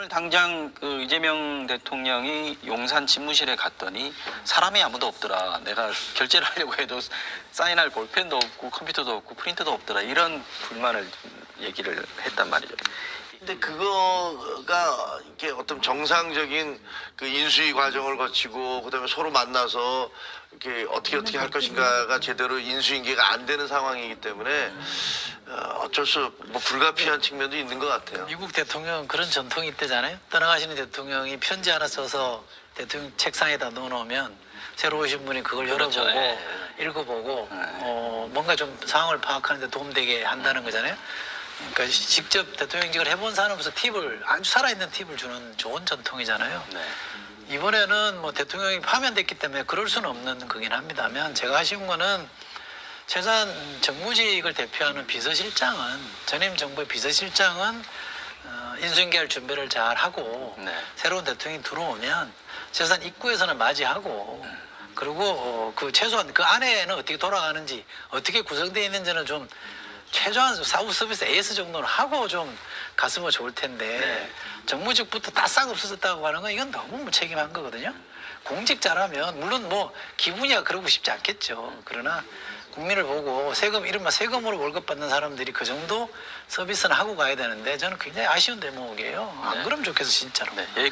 오늘 당장 그 이재명 대통령이 용산 집무실에 갔더니 사람이 아무도 없더라. 내가 결제를 하려고 해도 사인할 볼펜도 없고 컴퓨터도 없고 프린터도 없더라. 이런 불만을 얘기를 했단 말이죠. 근데 그거가 이게 어떤 정상적인 그 인수위 과정을 거치고 그다음에 서로 만나서 이렇게 어떻게 어떻게 할 것인가가 제대로 인수인계가 안 되는 상황이기 때문에 어, 어쩔 수 뭐 불가피한 측면도 있는 것 같아요. 미국 대통령 그런 전통이 있대잖아요. 떠나가시는 대통령이 편지 하나 써서 대통령 책상에다 넣어놓으면 새로 오신 분이 그걸 그렇죠. 열어보고 예. 읽어보고 어, 뭔가 좀 상황을 파악하는 데 도움되게 한다는 거잖아요. 그러니까 시- 직접 대통령직을 해본 사람으로서 팁을 아주 살아있는 팁을 주는 좋은 전통이잖아요. 네. 이번에는 뭐 대통령이 파면됐기 때문에 그럴 수는 없는 거긴 합니다만 제가 아쉬운 거는 최소한 정무직을 대표하는 비서실장은 전임 정부의 비서실장은 어, 인수인계할 준비를 잘 하고 네. 새로운 대통령이 들어오면 최소한 입구에서는 맞이하고 그리고 어, 그 최소한 그 안에는 어떻게 돌아가는지 어떻게 구성되어 있는지는 좀 최소한 사후 서비스 AS 정도는 하고 좀 갔으면 좋을 텐데 정무직부터 다 싹 없어졌다고 하는 건 이건 너무 무책임한 거거든요. 공직자라면 물론 뭐 기분이야 그러고 싶지 않겠죠. 그러나 국민을 보고 세금 이른바 세금으로 월급 받는 사람들이 그 정도 서비스는 하고 가야 되는데 저는 굉장히 아쉬운 대목이에요. 안 네. 그러면 좋겠어 진짜로. 네. 여기까지